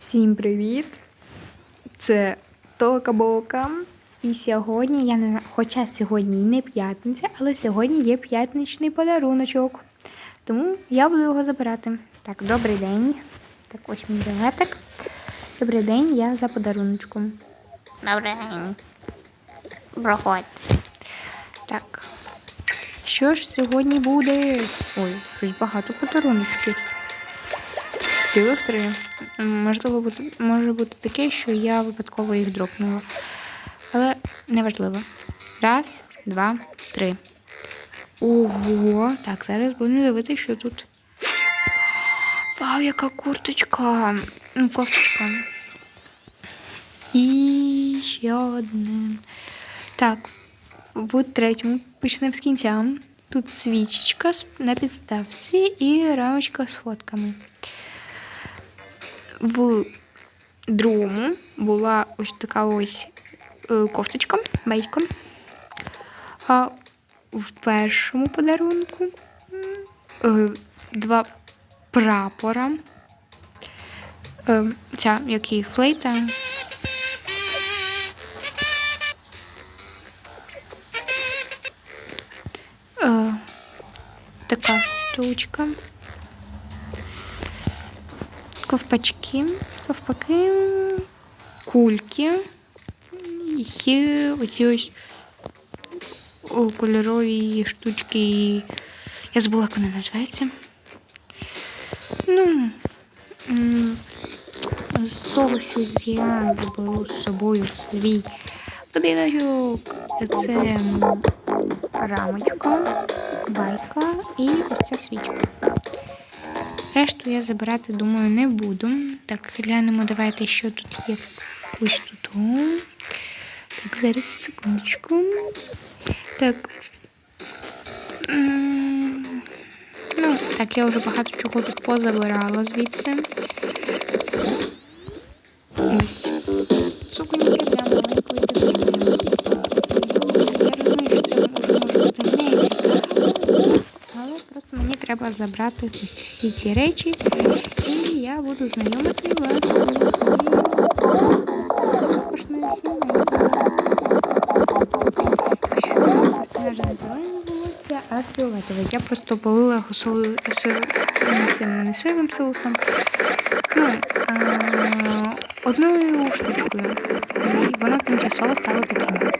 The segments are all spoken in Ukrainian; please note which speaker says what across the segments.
Speaker 1: Всім привіт! Це Тока Бока. І сьогодні я не хоча сьогодні і не п'ятниця, але сьогодні є п'ятничний подаруночок. Тому я буду його забирати. Так, добрий день. Так, ось мій білетик. Добрий день, я за подаруночком.
Speaker 2: Добрий день. Проходь.
Speaker 1: Так. Що ж сьогодні буде? Ой, щось багато подаруночків. Цілих три. Можливо, може бути таке, що я випадково їх дропнула. Але неважливо. Раз, два, три. Ого! Так, зараз будемо дивитися, що тут. Вау, яка курточка! Ну, кофточка. І ще один. Так, в третьому почнемо з кінця. Тут свічечка на підставці і рамочка з фотками. В другому була ось така ось е, кофточка, бейка. А в першому подарунку е, два прапора. Е, Ця, який флейта. Така штучка. Ковпачки, ковпаки, кульки і оці ось кольорові штучки. Я забула, як вони називаються. Ну, з того, що я заберу з собою свій будиночок, це рамочка, байка і ось ця свічка. Решту я забирати, думаю, не буду. Так, глянемо, давайте, що тут є. Ось тут. Так, зараз секундочку. Так. Ну, так, я вже багато чого тут позабирала звідси. Треба забрати ось всі ці речі, і я буду знайомити вас розкошною сімейкою. Персонажа не волосся, а фіолетове. Я просто полила його цим не соєвим соусом. Ну, а, одною штучкою. І воно тимчасово стало таким.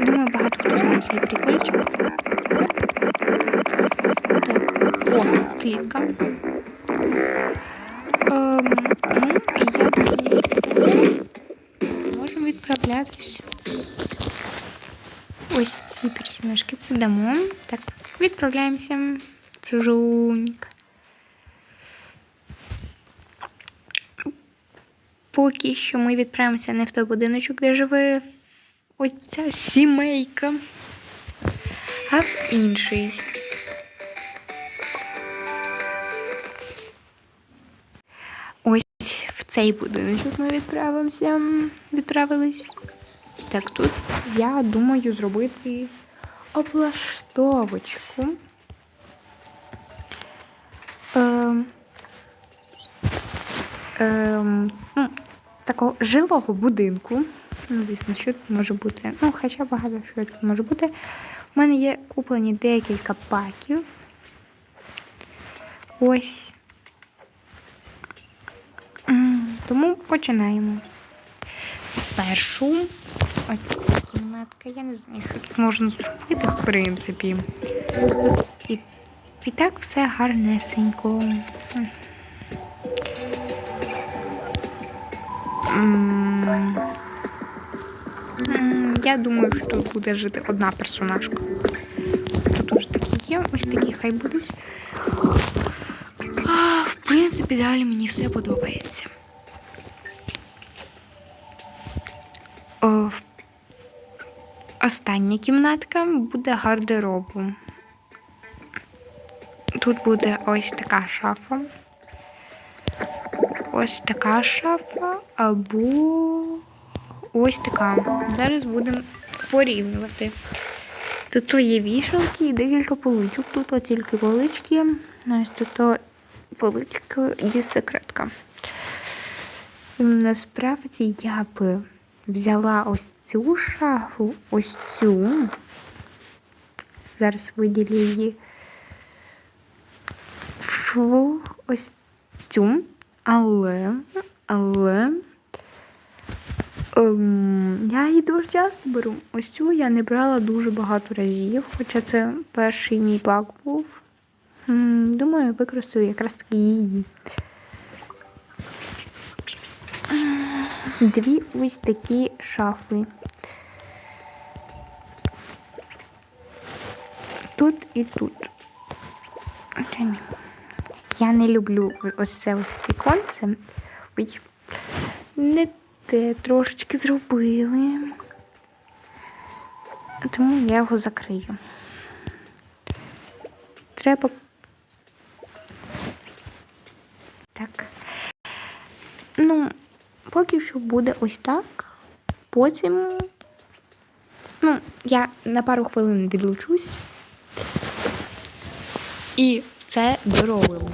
Speaker 1: Думаю, багато хто знає цей прикольчик. Так, о, клітка. Ем, ну, я думаю, можемо відправлятись. Ось ці персонажки це дамо. Так, відправляємося. Жужуньк. Поки що ми відправимося не в той будиночок, де живе ось ця сімейка, а в інший. Цей будиночок ми відправимося. Відправились. Так, тут я думаю зробити облаштовочку. Ем, ем, ну, такого жилого будинку. Ну, звісно, що тут може бути. Ну, хоча багато що тут може бути. У мене є куплені декілька паків. Ось. Тому починаємо. Спершу. Ось кімнатка. Я не знаю, що тут можна зробити, в принципі. І, і так все гарнесенько. Я думаю, що тут буде жити одна персонажка. Тут уже такі є, ось такі хай будуть. В принципі, далі мені все подобається. О, в- Остання кімнатка буде гардеробом. Тут буде ось така шафа. Ось така шафа або ось така. Зараз будемо порівнювати. Тут є вішалки і декілька поличок. Тут тільки полички. Ось тут велика секретка. Насправді я би взяла ось цю шафу, ось цю. Зараз виділю її. Шву ось цю, але, але ем, я її дуже часто беру. Ось цю я не брала дуже багато разів, хоча це перший мій пак був. Думаю, використаю якраз таки її. Дві ось такі шафи. Тут і тут. Я не люблю ось це ось віконце. Ой, не те трошечки зробили. Тому я його закрию. Треба. Так. Ну, поки що буде ось так. Потім. Ну, я на пару хвилин відлучусь. І це доробимо.